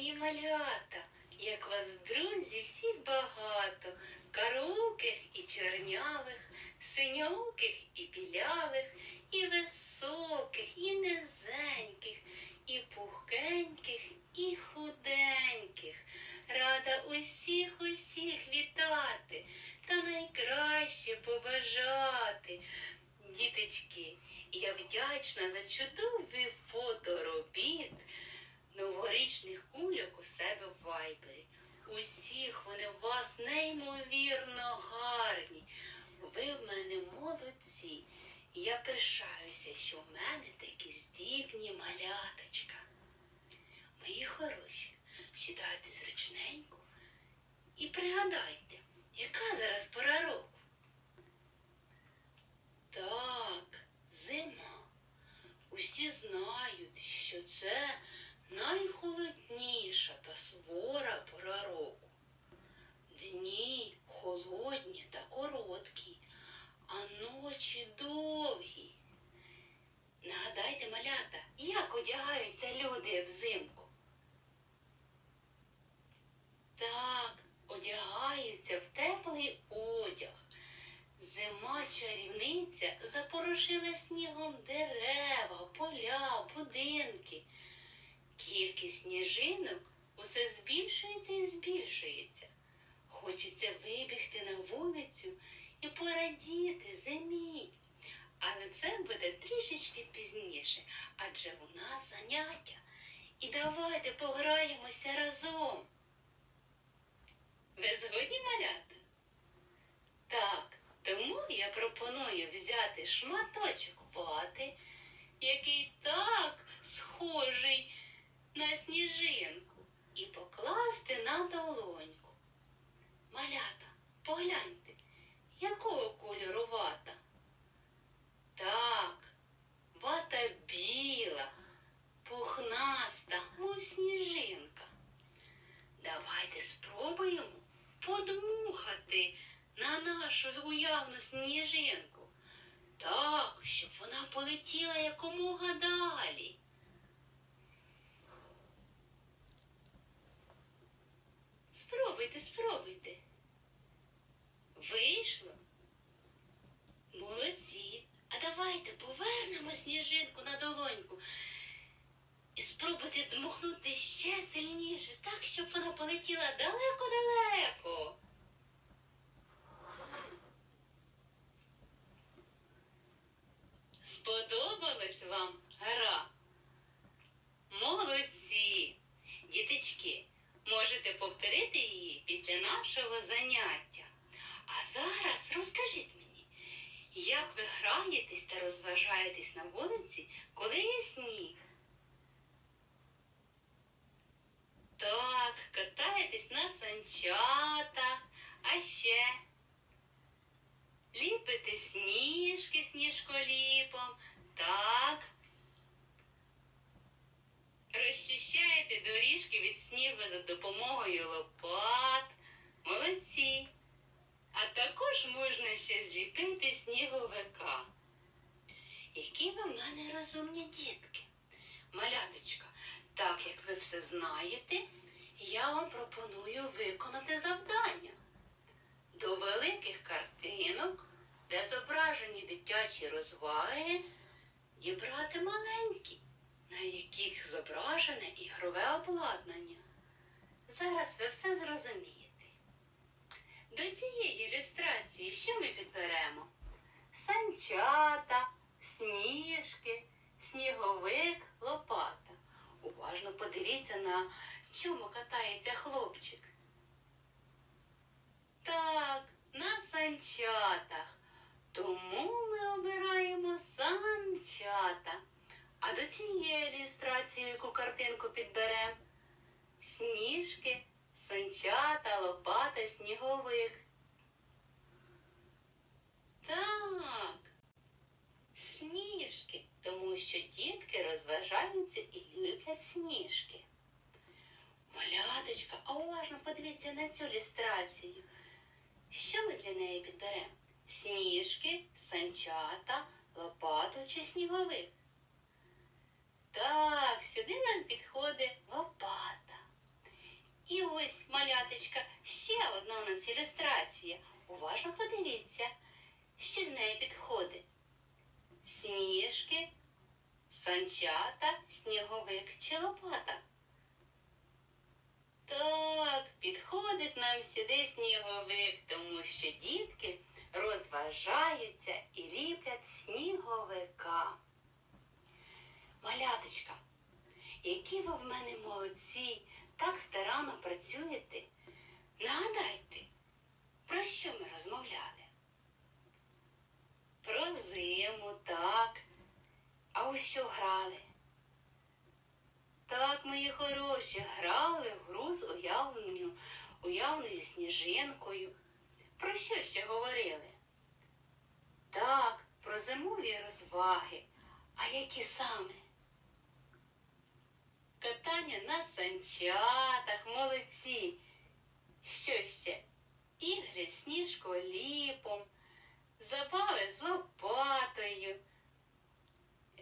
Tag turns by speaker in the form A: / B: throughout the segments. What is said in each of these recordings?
A: мої малята, як вас, друзі, всіх багато, каруких і чорнявих, синьоких і білявих, і високих, і низеньких, і пухкеньких, і худеньких. Рада усіх усіх вітати та найкраще побажати. Діточки, я вдячна за чудові фоторобіт новорічних кульок у себе в вайбері. Усіх вони у вас неймовірно гарні. Ви в мене молодці. Я пишаюся, що в мене такі здібні маляточка. Мої хороші, сідайте зручненько і пригадайте, яка зараз пора року. Так, зима. Усі знають, що це найхолодніша та сувора пора року. Дні холодні та короткі, а ночі довгі. Нагадайте, малята, як одягаються люди взимку? Так, одягаються в теплий одяг. Зима чарівниця запорошила снігом дерева, поля, будинки. Кількість сніжинок усе збільшується і збільшується. Хочеться вибігти на вулицю і порадіти зимі. Але це буде трішечки пізніше, адже у нас заняття. І давайте пограємося разом. Ви згодні малята? Так, тому я пропоную взяти шматочок вати, який так схожий на сніжинку, і покласти на долоньку. Малята, погляньте, якого кольору вата? Так, вата біла, пухнаста, мов сніжинка. Давайте спробуємо подмухати на нашу уявну сніжинку. Так, щоб вона полетіла якомога далі. Спробуйте, спробуйте. Вийшло? Молодці. А давайте повернемо сніжинку на долоньку і спробуйте дмухнути ще сильніше, так, щоб вона полетіла далеко-далеко. Сподобалась вам гра? Молодці! Діточки, можете повторити її після нашого заняття. А зараз розкажіть мені, як ви граєтесь та розважаєтесь на вулиці, коли є сніг? Так, катаєтесь на санчатах, а ще ліпите сніжки сніжколіпом, так. Розчищаєте доріжки від снігу за допомогою лопат. Молодці. А також можна ще зліпити сніговика. Які ви в мене розумні дітки. Маляточка, так як ви все знаєте, я вам пропоную виконати завдання. До великих картинок, де зображені дитячі розваги, дібрати маленькі, на яких зображене ігрове обладнання. Зараз ви все зрозумієте. До цієї ілюстрації що ми підберемо? Санчата, сніжки, сніговик, лопата. Уважно подивіться, на чому катається хлопчик. Так, на санчатах. Тому ми обираємо санчата. А до цієї ілюстрації, яку картинку підберемо? Сніжки, санчата, лопата, сніговик. Так, сніжки, тому що дітки розважаються і люблять сніжки. Маляточка, а уважно подивіться на цю ілюстрацію. Що ми для неї підберемо? Сніжки, санчата, лопату чи сніговик? Так, сюди нам підходить лопата. І ось, маляточка, ще одна у нас ілюстрація. Уважно подивіться, до неї підходить. Сніжки, санчата, сніговик чи лопата. Так, підходить нам сюди сніговик, тому що дітки розважаються і ліплять сніговика. Маляточка, які ви в мене молодці, так старанно працюєте. Нагадайте, про що ми розмовляли? Про зиму, так. А у що грали? Так, мої хороші, грали в гру з уявленою, уявною сніжинкою. Про що ще говорили? Так, про зимові розваги. А які саме? Катання на санчатах, молодці. Що ще? Ігри сніжколіпом, забави з лопатою,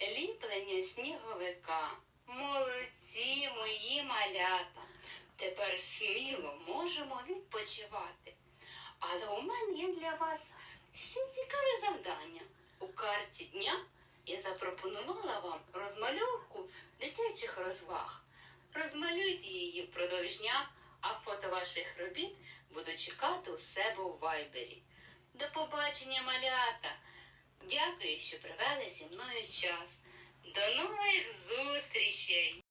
A: ліплення сніговика. Молодці мої малята. Тепер сміло можемо відпочивати. Але у мене є для вас ще цікаве завдання. У карті дня я запропонувала вам розмальовку дитячих розваг. Розмалюйте її впродовж дня, а фото ваших робіт буду чекати у себе у вайбері. До побачення, малята! Дякую, що провели зі мною час. До нових зустрічей!